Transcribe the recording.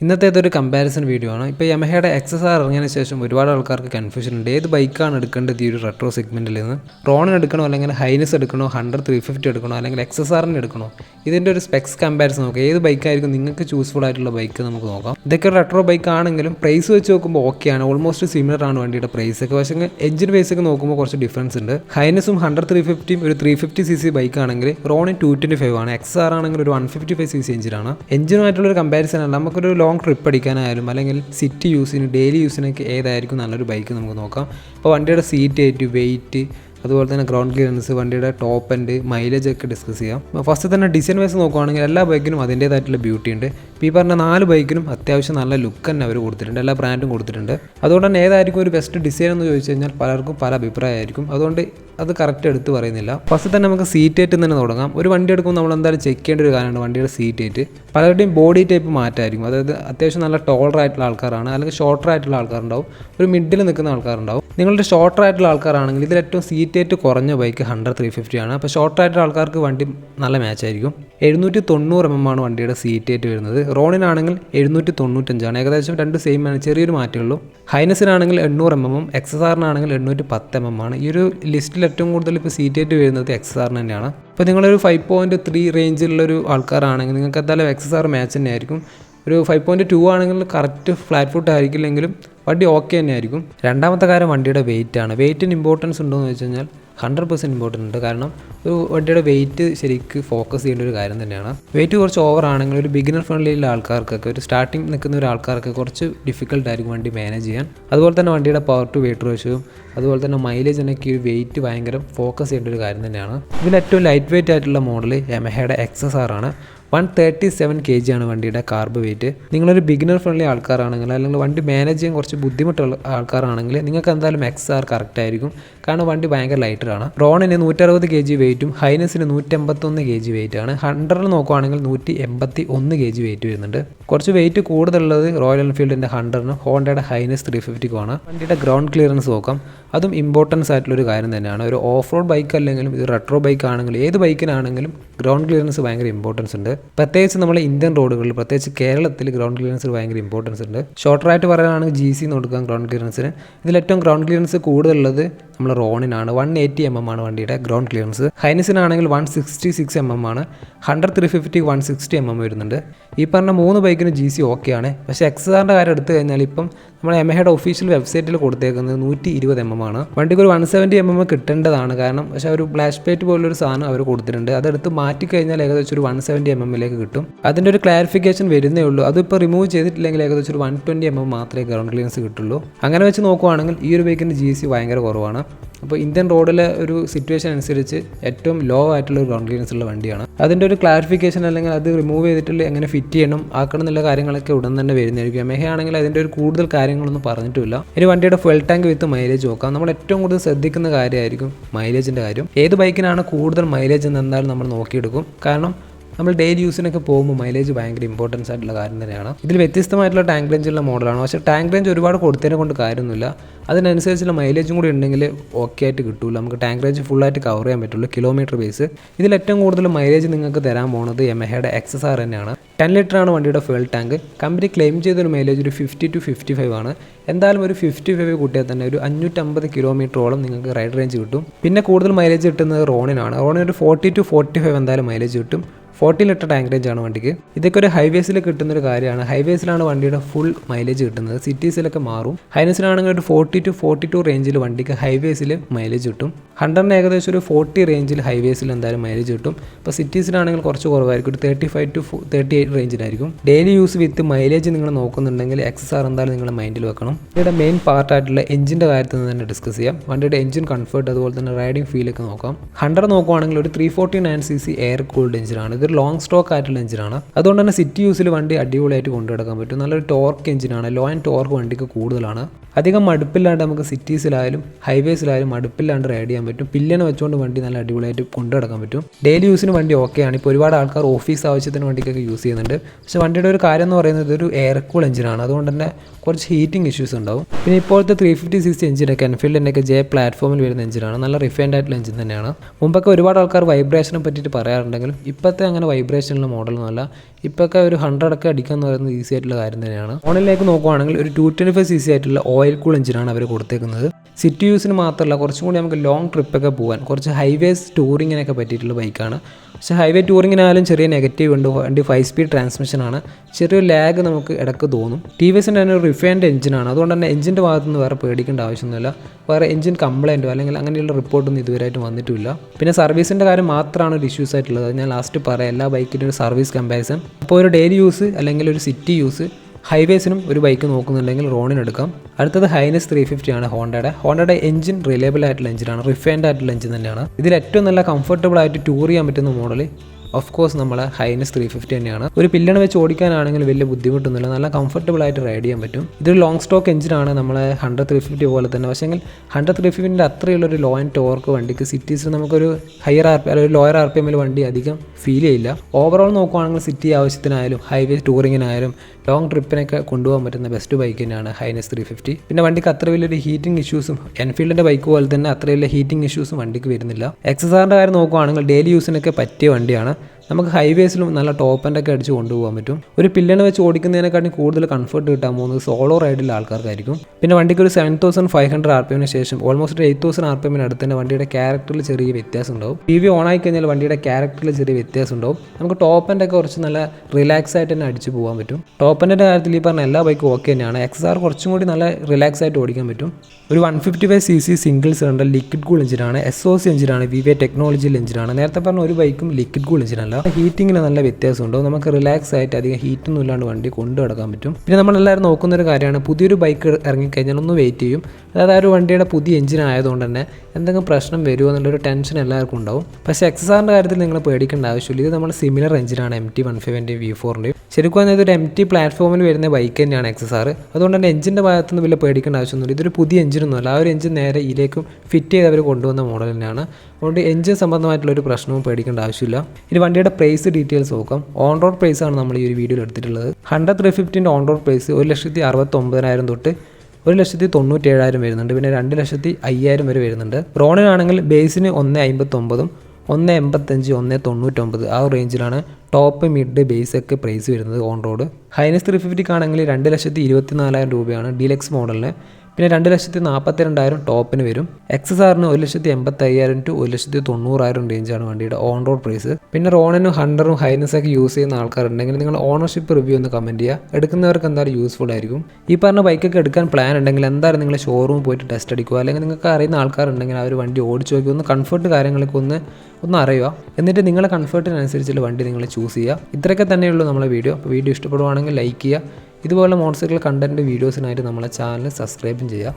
ഇന്നത്തെ ഇതൊരു comparison video ആണ്. ഇപ്പോൾ യമഹയുടെ എക്സസ് ആർ ഇറങ്ങിയതിന് ശേഷം ഒരുപാട് ആൾക്കാർക്ക് കൺഫ്യൂഷൻ ഉണ്ട്. ഏത് ബൈക്കാണ് എടുക്കേണ്ടത് ഈ ഒരു റെട്രോ സെഗ്മെന്റിൽ നിന്ന്? റോണിന് എടുക്കണോ അല്ലെങ്കിൽ ഹൈനസ് എടുക്കണോ? ഹൺഡ്രഡ് ത്രീ ഫിഫ്റ്റി എടുക്കണോ? അല്ലെങ്കിൽ എക്സസ് ആറിന് എടുക്കണോ? ഇതിന്റെ ഒരു സ്പെക്സ് കമ്പാരിസൺ നോക്കാം. ഏത് ബൈക്കായിരിക്കും നിങ്ങൾക്ക് ചൂസ്ഫുൾ ആയിട്ടുള്ള ബൈക്ക് നമുക്ക് നോക്കാം. ഇതൊക്കെ റെട്രോ ബൈക്ക് ആണെങ്കിലും പ്രൈസ് വെച്ച് നോക്കുമ്പോൾ ഓക്കെയാണ് ഓൾമോസ്റ്റ് സിമിലർ ആണ് വണ്ടിയുടെ പ്രൈസ് ഒക്കെ. പക്ഷേ എഞ്ചിൻ ബേസ് ഒക്കെ നോക്കുമ്പോൾ കുറച്ച് ഡിഫറൻസ് ഉണ്ട്. ഹൈനസും ഹൺഡ്രഡ് ത്രീ ഫിഫ്റ്റിയും ഒരു three fifty C C bike ആണെങ്കിൽ റോണിൻ ടു ട്വന്റി ഫൈവ് ആണ്. എക്സ് ആർ ആണെങ്കിൽ ഒരു one fifty five C C എഞ്ചിനാണ് എഞ്ചിനുമായിട്ടുള്ള ഒരു കമ്പാരിസൺ അല്ല. നമുക്കൊരു ലോങ് ട്രിപ്പ് അടിക്കാനായാലും അല്ലെങ്കിൽ സിറ്റി യൂസിന് ഡെയിലി യൂസിനൊക്കെ ഏതായിരിക്കും നല്ലൊരു ബൈക്ക് നമുക്ക് നോക്കാം. അപ്പോൾ വണ്ടിയുടെ സീറ്റ് ആയിട്ട് വെയിറ്റ് അതുപോലെ തന്നെ ഗ്രൗണ്ട് ക്ലിയറൻസ് വണ്ടിയുടെ ടോപ്പ് ആൻഡ് മൈലേജ് ഒക്കെ ഡിസ്കസ് ചെയ്യാം. ഫസ്റ്റ് തന്നെ ഡിസൈൻ വൈസ് നോക്കുവാണെങ്കിൽ എല്ലാ ബൈക്കിനും അതിന്റേതായിട്ടുള്ള ബ്യൂട്ടി ഉണ്ട്. ഈ പറഞ്ഞ നാല് ബൈക്കിനും അത്യാവശ്യം നല്ല ലുക്ക് തന്നെ അവർ കൊടുത്തിട്ടുണ്ട്. എല്ലാ ബ്രാൻഡും കൊടുത്തിട്ടുണ്ട്. അതുകൊണ്ട് തന്നെ ഏതായിരിക്കും ഒരു ബെസ്റ്റ് ഡിസൈൻ എന്ന് ചോദിച്ചു കഴിഞ്ഞാൽ പലർക്കും പല അഭിപ്രായമായിരിക്കും. അതുകൊണ്ട് അത് കറക്റ്റ് എടുത്ത് പറയുന്നില്ല. ഫസ്റ്റ് തന്നെ നമുക്ക് സീറ്റ് ഏറ്റ് തന്നെ തുടങ്ങാം. ഒരു വണ്ടി എടുക്കുമ്പോൾ നമ്മൾ എന്തായാലും ചെക്ക് ചെയ്യേണ്ട ഒരു കാര്യമാണ് വണ്ടിയുടെ സീറ്റ് ഏറ്റ് പലരുടെയും ബോഡി ടൈപ്പ് മാറ്റമായിരിക്കും അതായത് അത്യാവശ്യം നല്ല ടോളറായിട്ടുള്ള ആൾക്കാരാണ്. അല്ലെങ്കിൽ ഷോർട്ടർ ആയിട്ടുള്ള ആൾക്കാരുണ്ടാവും. ഒരു മിഡിൽ നിൽക്കുന്ന ആൾക്കാരുണ്ടാവും. നിങ്ങളുടെ ഷോർട്ടർ ആയിട്ടുള്ള ആൾക്കാരാണെങ്കിൽ ഇതിൽ ഏറ്റവും സീറ്റ് ഏറ്റ് കുറഞ്ഞ ബൈക്ക് ഹൺഡ്രഡ് ത്രീ ഫിഫ്റ്റി ആണ്. അപ്പോൾ ഷോർട്ടർ ആയിട്ടുള്ള ആൾക്കാർക്ക് വണ്ടി നല്ല മാച്ചായിരിക്കും എഴുന്നൂറ്റി തൊണ്ണൂറ് എം എം ആണ് വണ്ടിയുടെ സീറ്റ് ഏറ്റ് വരുന്നത്. റോണിനാണെങ്കിൽ എഴുന്നൂറ്റി തൊണ്ണൂറ്റഞ്ചാണ് ഏകദേശം രണ്ട് സെയിം ആണ്. ചെറിയൊരു മാറ്റമുള്ളൂ. ഹൈനസിനാണെങ്കിൽ എണ്ണൂറ് എം എമ്മും എക്സ് ആറിനാണെങ്കിൽ എണ്ണൂറ്റി പത്ത് എം എം ആണ് ഈ ഒരു ലിസ്റ്റിൽ ഏറ്റവും കൂടുതൽ ഇപ്പോൾ സീറ്റ് ആയിട്ട് വരുന്നത് എക്സ് ആറിന് തന്നെയാണ്. ഇപ്പോൾ നിങ്ങളൊരു ഫൈവ് പോയിന്റ് ത്രീ റേഞ്ചിലുള്ളൊരു ആൾക്കാരാണെങ്കിൽ നിങ്ങൾക്ക് എന്തായാലും എക്സ് ആർ മാച്ച് തന്നെ ആയിരിക്കും ഒരു ഫൈവ് പോയിന്റ് ടു ആണെങ്കിൽ കറക്റ്റ് ഫ്ലാറ്റ് ഫുട്ട് ആയിരിക്കില്ലെങ്കിലും വണ്ടി ഓക്കെ തന്നെ ആയിരിക്കും രണ്ടാമത്തെ കാര്യം വണ്ടിയുടെ വെയിറ്റ് ആണ്. വെയിറ്റിന് ഇമ്പോർട്ടൻസ് ഉണ്ടോ എന്ന് വെച്ച് കഴിഞ്ഞാൽ ഹൺഡ്രഡ് പെർസെന്റ് ഇമ്പോർട്ടന്റ് ഉണ്ട്. കാരണം ഒരു വണ്ടിയുടെ വെയിറ്റ് ശരിക്ക് ഫോക്കസ് ചെയ്യേണ്ട ഒരു കാര്യം തന്നെയാണ്. വെയിറ്റ് കുറച്ച് ഓവർ ആണെങ്കിൽ ഒരു ബിഗിനർ ഫ്രണ്ട്ലിയുള്ള ആൾക്കാർക്കൊക്കെ ഒരു സ്റ്റാർട്ടിങ് നിൽക്കുന്ന ഒരു ആൾക്കാർക്ക് കുറച്ച് ഡിഫിക്കൽട്ട് ആയിരിക്കും വണ്ടി മാനേജ് ചെയ്യാൻ. അതുപോലെ തന്നെ വണ്ടിയുടെ പവർ ടു വെയിറ്റ് റേഷ്യോയും അതുപോലെ തന്നെ മൈലേജ് എന്നൊക്കെ ഒരു വെയിറ്റ് ഭയങ്കര ഫോക്കസ് ചെയ്യേണ്ട ഒരു കാര്യം തന്നെയാണ്. ഇതിൽ ഏറ്റവും ലൈറ്റ് വെയിറ്റ് ആയിട്ടുള്ള മോഡൽ യമഹയുടെ എക്സസ് ആറാണ് one thirty seven K G ആണ് വണ്ടിയുടെ കാർബ് വെയിറ്റ് നിങ്ങളൊരു ബിഗിനർ ഫ്രണ്ട്ലി ആൾക്കാരാണെങ്കിൽ അല്ലെങ്കിൽ വണ്ടി മാനേജ് ചെയ്യാൻ കുറച്ച് ബുദ്ധിമുട്ടുള്ള ആൾക്കാരാണെങ്കിൽ നിങ്ങൾക്ക് എന്തായാലും എക്സ് ആർ കറക്റ്റ് ആയിരിക്കും. കാരണം വണ്ടി ഭയങ്കര ലൈറ്ററാണ് റോണിന് നൂറ്ററുപത് കെ ജി വെയിറ്റും ഹൈനസിന് നൂറ്റമ്പത്തൊന്ന് കെ ജി വെയിറ്റ് ആണ്. ഹൺഡ്രഡിൽ നോക്കുവാണെങ്കിൽ നൂറ്റി എൺപത്തി ഒന്ന് കെ ജി വെയിറ്റ് വരുന്നുണ്ട്. കുറച്ച് വെയിറ്റ് കൂടുതലുള്ളത് റോയൽ എൻഫീൽഡിന്റെ ഹൺഡ്രഡിനും ഹോണ്ടയുടെ ഹൈനസ് ത്രീ ഫിഫ്റ്റിക്കുമാണ് വണ്ടിയുടെ ഗ്രൗണ്ട് ക്ലിയറൻസ് നോക്കാം. അതും ഇമ്പോർട്ടൻസ് ആയിട്ടുള്ളൊരു കാര്യം തന്നെയാണ്. ഒരു ഓഫ് റോഡ് ബൈക്ക് അല്ലെങ്കിലും ഇത് റെട്രോ ബൈക്ക് ആണെങ്കിലും ഏത് ബൈക്കിനാണെങ്കിലും ഗ്രൗണ്ട് ക്ലിയറൻസ് ഭയങ്കര ഇമ്പോർട്ടൻസ് ഉണ്ട്. പ്രത്യേകിച്ച് നമ്മുടെ ഇന്ത്യൻ റോഡുകളിൽ പ്രത്യേകിച്ച് കേരളത്തിൽ ഗ്രൗണ്ട് ക്ലിയറൻസ് ഭയങ്കര ഇമ്പോർട്ടൻസ് ഉണ്ട്. ഷോർട്ടറായിട്ട് പറയാനാണെങ്കിൽ ജി സി കൊടുക്കാം ഗ്രൗണ്ട് ക്ലിയറൻസിന് ഇതിൽ ഏറ്റവും ഗ്രൗണ്ട് ക്ലിയറൻസ് കൂടുതലുള്ളത് നമ്മൾ റോണിനാണ്. വൺ എയ്റ്റി എം എം ആണ് വണ്ടിയുടെ ground clearance ഹൈനസിനാണെങ്കിൽ one sixty six M M ആണ് Hunter three fifty one sixty M M വരുന്നുണ്ട്. ഈ പറഞ്ഞ മൂന്ന് ബൈക്കിന് ജി സി ഓക്കെയാണ് പക്ഷേ എക്സ് ആറിന്റെ കാര്യം എടുത്തു കഴിഞ്ഞാൽ ഇപ്പം നമ്മുടെ എമഹയുടെ ഒഫീഷ്യൽ വെബ്സൈറ്റിൽ കൊടുത്തേക്കുന്നത് നൂറ്റി ഇരുപത് എം എം ആണ്. വണ്ടിക്ക് ഒരു വൺ സെവന്റി എം എം കിട്ടേണ്ടതാണ്. കാരണം പക്ഷേ ഒരു ബ്ലാഷ് പ്ലേറ്റ് പോലൊരു സാധനം അവർ കൊടുത്തിട്ടുണ്ട്. അതെടുത്ത് മാറ്റി കഴിഞ്ഞാൽ ഏകദേശം ഒരു വൺ സെവന്റി എം എമ്മിലേക്ക് കിട്ടും. അതിന്റെ ഒരു ക്ലാരിഫിക്കേഷൻ വരുന്നേ ഉള്ളൂ. അതിപ്പോൾ റിമൂവ് ചെയ്തിട്ടില്ലെങ്കിൽ ഏകദേശം ഒരു വൺ ട്വന്റി എം എം മാത്രമേ ഗ്രൗണ്ട് ക്ലിയറൻസ് കിട്ടുള്ളൂ. അങ്ങനെ വെച്ച് നോക്കുവാണെങ്കിൽ ഈ ഒരു ബൈക്കിന്റെ ജി സി ഭയങ്കര കുറവാണ്. അപ്പോൾ ഇന്ത്യൻ റോഡിലെ ഒരു സിറ്റുവേഷൻ അനുസരിച്ച് ഏറ്റവും ലോ ആയിട്ടുള്ള ഒരു ഗ്രൗണ്ട് ക്ലിയറൻസ് ഉള്ള വണ്ടിയാണ്. അതിന്റെ ഒരു ക്ലാരിഫിക്കേഷൻ അല്ലെങ്കിൽ അത് റിമൂവ് ചെയ്തിട്ടുള്ള എങ്ങനെ ഫിറ്റ് ചെയ്യണം ആക്കണം എന്നുള്ള കാര്യങ്ങളൊക്കെ ഉടൻ തന്നെ വരുന്നതായിരിക്കും. എമഹ ആണെങ്കിൽ അതിന്റെ ഒരു കൂടുതൽ കാര്യങ്ങളൊന്നും പറഞ്ഞിട്ടില്ല. ഇനി വണ്ടിയുടെ ഫുൾ ടാങ്ക് വിത്ത് മൈലേജ് നോക്കാം. നമ്മൾ ഏറ്റവും കൂടുതൽ ശ്രദ്ധിക്കുന്ന കാര്യമായിരിക്കും മൈലേജിന്റെ കാര്യം. ഏത് ബൈക്കിനാണ് കൂടുതൽ മൈലേജ് എന്ന് എന്തായാലും നമ്മൾ നോക്കിയെടുക്കും. കാരണം നമ്മൾ ഡെയിലി യൂസിനൊക്കെ പോകുമ്പോൾ മൈലേജ് ഭയങ്കര ഇമ്പോർട്ടൻസ് ആയിട്ടുള്ള കാര്യം തന്നെയാണ്. ഇതിൽ വ്യത്യസ്തമായിട്ടുള്ള ടാങ്ക് റേഞ്ചുള്ള മോഡലാണ് പക്ഷേ ടാങ്ക് റേഞ്ച് ഒരുപാട് കൊടുത്തതിനെ കൊണ്ട് കാര്യമൊന്നുമില്ല. അതിനനുസരിച്ചുള്ള മൈലേജും കൂടി ഉണ്ടെങ്കിൽ ഓക്കെ ആയിട്ട് കിട്ടൂല. നമുക്ക് ടാങ്ക് റേഞ്ച് ഫുൾ ആയിട്ട് കവർ ചെയ്യാൻ പറ്റുള്ളൂ കിലോമീറ്റർ ബേസ് ഇതിൽ ഏറ്റവും കൂടുതൽ മൈലേജ് നിങ്ങൾക്ക് തരാൻ പോകുന്നത് എമഹയുടെ എക്സസ് ആർ തന്നെയാണ്. ടെൻ ലിറ്റർ ആണ് വണ്ടിയുടെ ഫുൾ ടാങ്ക് കമ്പനി ക്ലെയിം ചെയ്തൊരു മൈലേജ് ഒരു ഫിഫ്റ്റി ടു ഫിഫ്റ്റി ഫൈവ് ആണ്. എന്തായാലും ഒരു ഫിഫ്റ്റി ഫൈവ് കൂട്ടിയാൽ തന്നെ ഒരു അഞ്ഞൂറ്റമ്പത് കിലോമീറ്ററോളം നിങ്ങൾക്ക് റൈഡ് റേഞ്ച് കിട്ടും. പിന്നെ കൂടുതൽ മൈലേജ് കിട്ടുന്നത് റോണിനാണ്. റോണിന് ഒരു ഫോർട്ടി ടു ഫോർട്ടി ഫൈവ് എന്തായാലും മൈലേജ് കിട്ടും. ഫോർട്ടി ലിറ്റർ ടാങ്ക് റേഞ്ച് ആണ് വണ്ടിക്ക്. ഇതൊക്കെ ഒരു ഹൈവേസിൽ കിട്ടുന്ന ഒരു കാര്യമാണ്. ഹൈവേസിലാണ് വണ്ടിയുടെ ഫുൾ മൈലേജ് കിട്ടുന്നത്. സിറ്റീസിലൊക്കെ മാറും. ഹൈനസിലാണെങ്കിൽ ഒരു ഫോർട്ടി ടു ഫോർട്ടി ടു റേഞ്ചിൽ വണ്ടിക്ക് ഹൈവേസിൽ മൈലേജ് കിട്ടും. ഹൺഡ്രഡിന് ഏകദേശം ഒരു ഫോർട്ടി റേഞ്ചിൽ ഹൈവേസിൽ എന്തായാലും മൈലേജ് കിട്ടും. ഇപ്പോൾ സിറ്റീസിലാണെങ്കിൽ കുറച്ച് കുറവായിരിക്കും. ഒരു thirty five two thirty eight റേഞ്ചിലായിരിക്കും. Daily use with mileage നിങ്ങൾ നോക്കുന്നുണ്ടെങ്കിൽ എക്സസ് ആർ എന്തായാലും നിങ്ങൾ മൈൻഡിൽ വെക്കണം. ഇതിന്റെ മെയിൻ പാർട്ടായിട്ടുള്ള എഞ്ചിന്റെ കാര്യത്തിൽ നിന്ന് തന്നെ ഡിസ്കസ് ചെയ്യാം. വണ്ടിയുടെ എഞ്ചിൻ കംഫർട്ട് അതുപോലെ തന്നെ റൈഡിംഗ് ഫീലൊക്കെ നോക്കാം. ഹൺഡ്രഡ് നോക്കുവാണെങ്കിൽ ഒരു three forty nine C C air cooled എഞ്ചിനാണ് ഇതൊരു ലോങ് സ്ട്രോക്ക് ആയിട്ടുള്ള എഞ്ചിനാണ് അതുകൊണ്ട് തന്നെ സിറ്റി യൂസിൽ വണ്ടി അടിപൊളിയായിട്ട് കൊണ്ടുനടക്കാൻ പറ്റും. നല്ലൊരു ടോർക്ക് എഞ്ചിനാണ് ലോ ആൻഡ് ടോർക്ക് വണ്ടിക്ക് കൂടുതലാണ്. അധികം മടുപ്പില്ലാണ്ട് നമുക്ക് സിറ്റീസിലായാലും ഹൈവേസിലായാലും മടുപ്പില്ലാണ്ട് റൈഡ് ചെയ്യാൻ പറ്റും. പില്ലനെ വെച്ചുകൊണ്ട് വണ്ടി നല്ല അടിപൊളിയായിട്ട് കൊണ്ടു നടക്കാൻ പറ്റും ഡെയിലി യൂസിന് വണ്ടി ഓക്കെയാണ് ഇപ്പോൾ ഒരുപാട് ആൾക്കാർ ഓഫീസ് ആവശ്യത്തിന് വണ്ടിക്കൊക്കെ യൂസ് ചെയ്യുന്നുണ്ട്. പക്ഷേ വണ്ടിയുടെ ഒരു കാര്യം എന്ന് പറയുന്നത് ഒരു എയർ കൂൾ എഞ്ചിനാണ് അതുകൊണ്ട് തന്നെ കുറച്ച് ഹീറ്റിംഗ് ഇഷ്യൂസ് ഉണ്ടാവും. പിന്നെ ഇപ്പോഴത്തെ ത്രീ ഫിഫ്റ്റി സി സി എഞ്ചിനൊക്കെ എൻഫീൽഡിന്റെയൊക്കെ ജെ പ്ലാറ്റ്ഫോമിൽ വരുന്ന എഞ്ചിനാണ് നല്ല റിഫൈൻഡ് ആയിട്ടുള്ള എഞ്ചിൻ തന്നെയാണ്. മുമ്പൊക്കെ ഒരുപാട് ആൾക്കാർ വൈബ്രേഷനെ പറ്റിയിട്ട് പറയാറുണ്ടെങ്കിലും ഇപ്പോഴത്തെ അങ്ങനെ വൈബ്രേഷനുള്ള മോഡലൊന്നുമല്ല ഇപ്പോഴൊക്കെ ഒരു ഹൺഡ്രഡ് ഒക്കെ അടിക്കുക എന്ന് പറയുന്നത് ഈസി ആയിട്ടുള്ള കാര്യം തന്നെയാണ്. ഓണിലേക്ക് നോക്കുവാണെങ്കിൽ ഒരു two twenty five C C ആയിട്ടുള്ള ഓയിൽ കൂൾ എഞ്ചിനാണ് അവർ കൊടുത്തേക്കുന്നത്. സിറ്റി യൂസിന് മാത്രമല്ല കുറച്ചും കൂടി നമുക്ക് ലോങ് ട്രിപ്പൊക്കെ പോകാൻ കുറച്ച് ഹൈവേസ് ടൂറിങ്ങിനൊക്കെ പറ്റിയിട്ടുള്ള ബൈക്കാണ് പക്ഷേ ഹൈവേ ടൂറിങ്ങിനായാലും ചെറിയ നെഗറ്റീവ് ഉണ്ട് വണ്ടി ഫൈവ് സ്പീഡ് ട്രാൻസ്മിഷനാണ് ചെറിയൊരു ലാഗ് നമുക്ക് ഇടയ്ക്ക് തോന്നും. ടി വി എസിന്റെ തന്നെ ഒരു റിഫൈൻഡ് എഞ്ചിനാണ് അതുകൊണ്ട് തന്നെ എഞ്ചിന്റെ ഭാഗത്തുനിന്ന് വേറെ പേടിക്കേണ്ട ആവശ്യമൊന്നുമില്ല. വേറെ എഞ്ചിൻ കംപ്ലൈന്റോ അല്ലെങ്കിൽ അങ്ങനെയുള്ള റിപ്പോർട്ടൊന്നും ഇതുവരെയായിട്ട് വന്നിട്ടില്ല പിന്നെ സർവീസിന്റെ കാര്യം മാത്രമാണ് ഒരു ഇഷ്യൂസ് ആയിട്ടുള്ളത്. ഞാൻ ലാസ്റ്റ് പറയാം. എല്ലാ ബൈക്കിന്റെ ഒരു സർവീസ് കമ്പാരിസൺ അപ്പോൾ ഒരു ഡെയിലി യൂസ് അല്ലെങ്കിൽ ഒരു സിറ്റി യൂസ് ഹൈവേസിനും ഒരു ബൈക്ക് നോക്കുന്നുണ്ടെങ്കിൽ റോണിനെടുക്കാം അടുത്തത് ഹൈനസ് ത്രീ ഫിഫ്റ്റി ആണ് ഹോണ്ടയുടെ. ഹോണ്ടയുടെ എഞ്ചിൻ റിലയബിൾ ആയിട്ടുള്ള എഞ്ചിനാണ് റിഫൈൻഡ് ആയിട്ടുള്ള എഞ്ചിൻ തന്നെയാണ്. ഇതിൽ ഏറ്റവും നല്ല കംഫർട്ടബിൾ ആയിട്ട് ടൂർ ചെയ്യാൻ പറ്റുന്ന മോഡൽ ഓഫ് കോഴ്സ് നമ്മൾ ഹൈനസ് ത്രീ ഫിഫ്റ്റി തന്നെയാണ്. ഒരു പില്ലണ വെച്ച് ഓടിക്കാനാണെങ്കിൽ വലിയ ബുദ്ധിമുട്ടൊന്നുമില്ല. നല്ല കംഫർട്ടബിൾ ആയിട്ട് റൈഡ് ചെയ്യാൻ പറ്റും. ഇതൊരു ലോങ് സ്റ്റോക്ക് എഞ്ചിനാണ് നമ്മൾ ഹൺഡ്രഡ് ത്രീ ഫിഫ്റ്റി പോലെ തന്നെ. പക്ഷേ ഹൺഡ്രഡ് ത്രീ ഫിഫ്റ്റിന്റെ അത്രയുള്ള ഒരു ലോ ആൻഡ് ടോർക്ക് വണ്ടിക്ക് സിറ്റീസിൽ നമുക്കൊരു ഹയർ ആർ പി അല്ലെങ്കിൽ ലോയർ ആർ പി എമ്മിൽ വണ്ടി അധികം ഫീൽ ചെയ്യില്ല. ഓവറോൾ നോക്കുവാണെങ്കിൽ സിറ്റി ആവശ്യത്തിനായാലും ഹൈവേ ടൂറിങ്ങിനായാലും ലോങ് ട്രിപ്പിനൊക്കെ കൊണ്ടുപോകാൻ പറ്റുന്ന ബെസ്റ്റ് ബൈക്ക് തന്നെയാണ് ഹൈനസ് ത്രീ ഫിഫ്റ്റി പിന്നെ വണ്ടിക്ക് അത്ര വലിയൊരു ഹീറ്റിംഗ് ഇഷ്യൂസും എൻഫീൽഡിന്റെ ബൈക്ക് പോലെ തന്നെ അത്ര വലിയ ഹീറ്റിംഗ് ഇഷ്യൂസും വണ്ടിക്ക് വരുന്നില്ല. എക്സസാറിന്റെ കാര്യം നോക്കുവാണെങ്കിൽ ഡെയിലി യൂസിനൊക്കെ പറ്റിയ വണ്ടിയാണ്. നമുക്ക് ഹൈവേസിലും നല്ല ടോപ്പ് ആൻഡ് ഒക്കെ അടിച്ച് കൊണ്ടുപോകാൻ പറ്റും. ഒരു പില്ലണ വെച്ച് ഓടിക്കുന്നതിനെക്കാട്ടും കൂടുതൽ കംഫർട്ട് കിട്ടാൻ പോകുന്നത് സോളോ റൈഡിലുള്ള ആൾക്കാർക്കായിരിക്കും. പിന്നെ വണ്ടിക്ക് ഒരു seven thousand five hundred R P എമ്മിന് ശേഷം ഓൾമോസ്റ്റ് ഒരു എയ്റ്റ് തൗസൻഡ് ആർ പി എമ്മിന് അടുത്ത് തന്നെ വണ്ടിയുടെ ക്യാരക്ടറിൽ ചെറിയ വ്യത്യാസം ഉണ്ടാവും. ടി വി ഓൺ ആയി കഴിഞ്ഞാൽ വണ്ടിയുടെ ക്യാരക്ടറിൽ ചെറിയ വ്യത്യാസം ഉണ്ടാവും. നമുക്ക് ടോപ്പ് ആൻഡ് ഒക്കെ കുറച്ച് നല്ല റിലാക്സ് ആയിട്ട് തന്നെ അടിച്ച് പോകാൻ പറ്റും. ടോപ്പ് ആൻഡ് കാര്യത്തിൽ ഈ പറഞ്ഞ എല്ലാ ബൈക്കും ഓക്കെ തന്നെയാണ്. എക്സ് ആർ കുറച്ചും കൂടി നല്ല റിലാക്സ് ആയിട്ട് ഓടിക്കാൻ പറ്റും. ഒരു one fifty five C C single cylinder liquid cool എഞ്ചിനാണ് എസ് ഒ സി എഞ്ചിനാണ് വി വി ടെക്നോളജിയിൽ എഞ്ചിനാണ് നേരത്തെ പറഞ്ഞ ഒരു ബൈക്കും ലിക്വിഡ് കൂൾ എഞ്ചിനല്ല ഹീറ്റിങ്ങിന് നല്ല വ്യത്യാസമുണ്ടോ. നമുക്ക് റിലാക്സ് ആയിട്ട് അധികം ഹീറ്റൊന്നും ഇല്ലാണ്ട് വണ്ടി കൊണ്ടു കിടക്കാൻ പറ്റും. പിന്നെ നമ്മളെല്ലാവരും നോക്കുന്ന ഒരു കാര്യമാണ്. പുതിയൊരു ബൈക്ക് ഇറങ്ങിക്കഴിഞ്ഞാൽ ഒന്ന് വെയിറ്റ് ചെയ്യും. അതായത് ആ ഒരു വണ്ടിയുടെ പുതിയ എഞ്ചിൻ ആയതുകൊണ്ട് തന്നെ എന്തെങ്കിലും പ്രശ്നം വരുമോ എന്നുള്ളൊരു ടെൻഷൻ എല്ലാവർക്കും ഉണ്ടാവും. പക്ഷേ എക്സ് ആറിന്റെ കാര്യത്തിൽ നിങ്ങൾ പേടിക്കേണ്ട ആവശ്യമില്ല. ഇത് നമ്മൾ സിമിലർ എഞ്ചിനാണ് എം ടി വൺ ഫൈവിന്റെയും വി ഫോറിന്റെയും ശരിക്കും പറഞ്ഞാൽ ഇതൊരു എം ടി പ്ലാറ്റ്ഫോമിൽ വരുന്ന ബൈക്ക് തന്നെയാണ് എക്സ് ആർ അതുകൊണ്ട് തന്നെ എഞ്ചിന്റെ ഭാഗത്തുനിന്ന് വലിയ പേടിക്കേണ്ട ആവശ്യമൊന്നുമില്ല. ഇതൊരു പുതിയ എഞ്ചിനൊന്നുമല്ല ആ ഒരു എഞ്ചിൻ നേരെ ഇതിലേക്കും ഫിറ്റ് ചെയ്ത് അവർ കൊണ്ടുവന്ന മോഡൽ തന്നെയാണ്. അതുകൊണ്ട് എഞ്ചിൻ സംബന്ധമായിട്ടുള്ള ഒരു പ്രശ്നവും പേടിക്കേണ്ട ആവശ്യമില്ല. ഇനി വണ്ടിയുടെ പ്രൈസ് ഡീറ്റെയിൽസ് നോക്കാം. ഓൺ റോഡ് പ്രൈസാണ് നമ്മൾ ഈ ഒരു വീഡിയോയിൽ എടുത്തിട്ടുള്ളത്. ഹൺഡ്രഡ് ത്രീ ഫിഫ്റ്റിന്റെ ഓൺ റോഡ് പ്രൈസ് ഒരു ലക്ഷത്തി അറുപത്തൊമ്പതിനായിരം തൊട്ട് ഒരു ലക്ഷത്തി തൊണ്ണൂറ്റി ഏഴായിരം വരുന്നുണ്ട്. പിന്നെ രണ്ട് ലക്ഷത്തി അയ്യായിരം വരെ വരുന്നുണ്ട്. പ്രോണിനാണെങ്കിൽ ബേസിന് ഒന്ന് അമ്പത്തൊമ്പതും ഒന്ന് എൺപത്തഞ്ച് ഒന്ന് തൊണ്ണൂറ്റൊമ്പത് ആ റേഞ്ചിലാണ് ടോപ്പ് മിഡ് ബേസ് ഒക്കെ പ്രൈസ് വരുന്നത് ഓൺ റോഡ് ഹൈനസ് ത്രീ ഫിഫ്റ്റിക്കാണെങ്കിൽ രണ്ട് ലക്ഷത്തി ഇരുപത്തി നാലായിരം രൂപയാണ് ഡീലക്സ് മോഡലിന് പിന്നെ രണ്ട് ലക്ഷത്തി നാൽപ്പത്തി രണ്ടായിരം ടോപ്പിന് വരും. എക്സസ് ആറിന് ഒരു ലക്ഷത്തി എൺപത്തി അയ്യായിരം ടു ഒരു ലക്ഷത്തി തൊണ്ണൂറായിരം റേഞ്ചാണ് വണ്ടിയുടെ ഓൺ റോഡ് പ്രൈസ് പിന്നെ റോണിനും ഹണ്ടറും ഹൈനസ് ഒക്കെ യൂസ് ചെയ്യുന്ന ആൾക്കാരുണ്ടെങ്കിൽ നിങ്ങൾ ഓണർഷിപ്പ് റിവ്യൂ ഒന്ന് കമന്റ് ചെയ്യുക എടുക്കുന്നവർക്ക് എന്തായാലും യൂസ്ഫുൾ ആയിരിക്കും. ഈ പറഞ്ഞ ബൈക്കൊക്കെ എടുക്കാൻ പ്ലാൻ ഉണ്ടെങ്കിൽ എന്തായാലും നിങ്ങൾ ഷോറൂമിൽ പോയിട്ട് ടെസ്റ്റ് അടിക്കുക. അല്ലെങ്കിൽ നിങ്ങൾക്ക് അറിയുന്ന ആൾക്കാരുണ്ടെങ്കിൽ ഒരു വണ്ടി ഓടിച്ചു നോക്കി ഒന്ന് കംഫർട്ട് കാര്യങ്ങളൊക്കെ ഒന്ന് ഒന്ന് അറിയുക. എന്നിട്ട് നിങ്ങളെ കംഫർട്ടിനനുസരിച്ചുള്ള വണ്ടി നിങ്ങൾ ചൂസ് ചെയ്യുക. ഇത്രയൊക്കെ തന്നെയുള്ളൂ നമ്മളെ വീഡിയോ അപ്പോൾ വീഡിയോ ഇഷ്ടപ്പെടുവാണെങ്കിൽ ലൈക്ക് ചെയ്യുക. ഇതുപോലെ മോട്ടോർ കണ്ടന്റ് വീഡിയോസിനായിട്ട് നമ്മളെ ചാനൽ സബ്സ്ക്രൈബും ചെയ്യുക